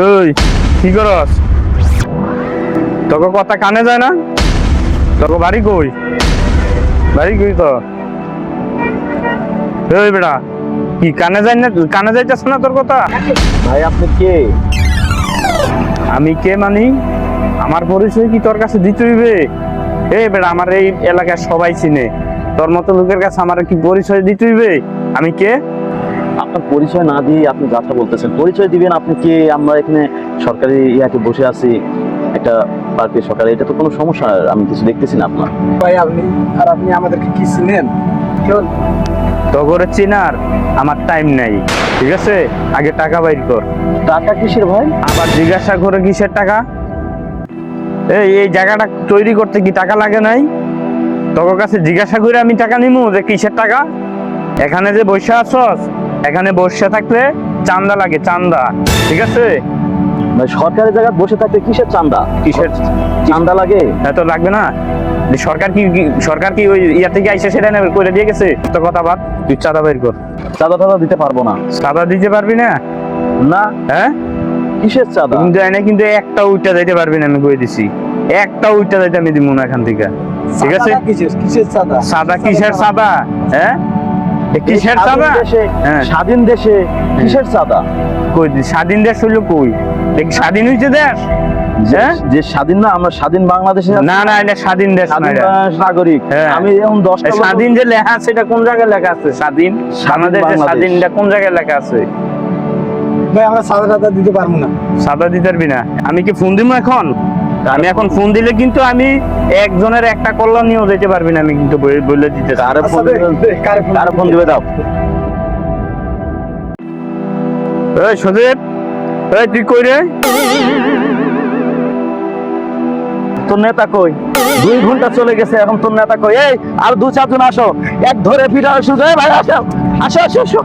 ওই কি করস? তোকে কথা কানে যায় না? তোকে বাড়ি কই? বাড়ি কই তো? ওই বেড়া কি কানে যায় না কানে যাইতেছ না তোর কথা? ভাই আপনি কে? আমি কে মানি? আমার পরিচয় কি তোর কাছে দিতে হইবে? এই বেড়া আমার এই এলাকার সবাই চিনে। তোর মতো লোকের কাছে আমার কি পরিচয় দিতে হইবে? আমি কে? আপনার পরিচয় না দিয়ে আপনি যাত্রা বলতেছেন পরিচয় দিবেন আপনি কে? আমরা এখানে সরকারি ইয়াতে বসে আছি একটা পার্টি সরকারি এটা তো কোনো সমস্যা আমি কিছু দেখতেছি না আপনার। ভাই আপনি আর আপনি আমাদেরকে কি চিনেন? কেমন তো চিনার আমার টাইম নাই ঠিক আছে? আগে টাকা বাইর কর। টাকা কিসের ভাই? আবার জিজ্ঞাসা করে কিসের টাকা? এই এই জায়গাটা তৈরি করতে কি টাকা লাগে নাই? তোর কাছে জিজ্ঞাসা করে আমি টাকা নিমু যে কিসের টাকা? এখানে যে বসে আছস এখানে বসে থাকলে চান্দা লাগে চান্দা ঠিক আছে? সরকারি জায়গায় বসে থাকতে কিসের চান্দা? কিসের চান্দা লাগে? এত লাগবে না। সরকার কি সরকার কি ওই ইয়া থেকে আইসে সেটা করে দিয়ে গেছে? তো কথা বাদ তুই চাঁদা বের কর। চাঁদা টাদা দিতে পারব না। চাঁদা দিতে পারবি না? না। হ্যাঁ? কিসের চাঁদা? কিন্তু এনে কিন্তু একটা উইটা যাইতে পারবি না আমি কই দিছি। একটা উইটা যাইতে আমি দিব না এখান থেকে। ঠিক আছে? কিসের? কিসের সাদা সাদা কিসের সাদা হ্যাঁ? কিসের স্বাধীন সাদা হ্যাঁ। স্বাধীন দেশে কিসের চাঁদা? কই স্বাধীন দেশ হইল কই? দেখ স্বাধীন হইছে দেশ? যে- হ্যাঁ? স্বাধীন না আমরা স্বাধীন বাংলাদেশে না না এটা স্বাধীন দেশ নাগরিক। হ্যাঁ। আমি এখন দশটা স্বাধীন যে লেখা আছে এটা কোন জায়গায় লেখা আছে? স্বাধীন? বাংলাদেশ যে। স্বাধীনটা কোন জায়গায় লেখা আছে? ভাই আমরা সাদা টাদা দিতে পারব না। সাদা দিতে পারবি না। আমি কি ফোন দিব এখন? আমি এখন ফোন দিলে কিন্তু আমি একজনের একটা কল্যাণ নিয়েও যেতে পারবি না আমি কিন্তু বলে- দিতে কারে আচ্ছা, ফোন দে, দিবে? ফোন দিবে? দাও। এই সজীব এই তুই কই রে? তোর নেতা কই? দুই ঘণ্টা চলে গেছে এখন তোর নেতা কই? এই আর দু চারজন আসো। এক ধরে ফিরে শুধু ভাই আসো আসো আসো আসো।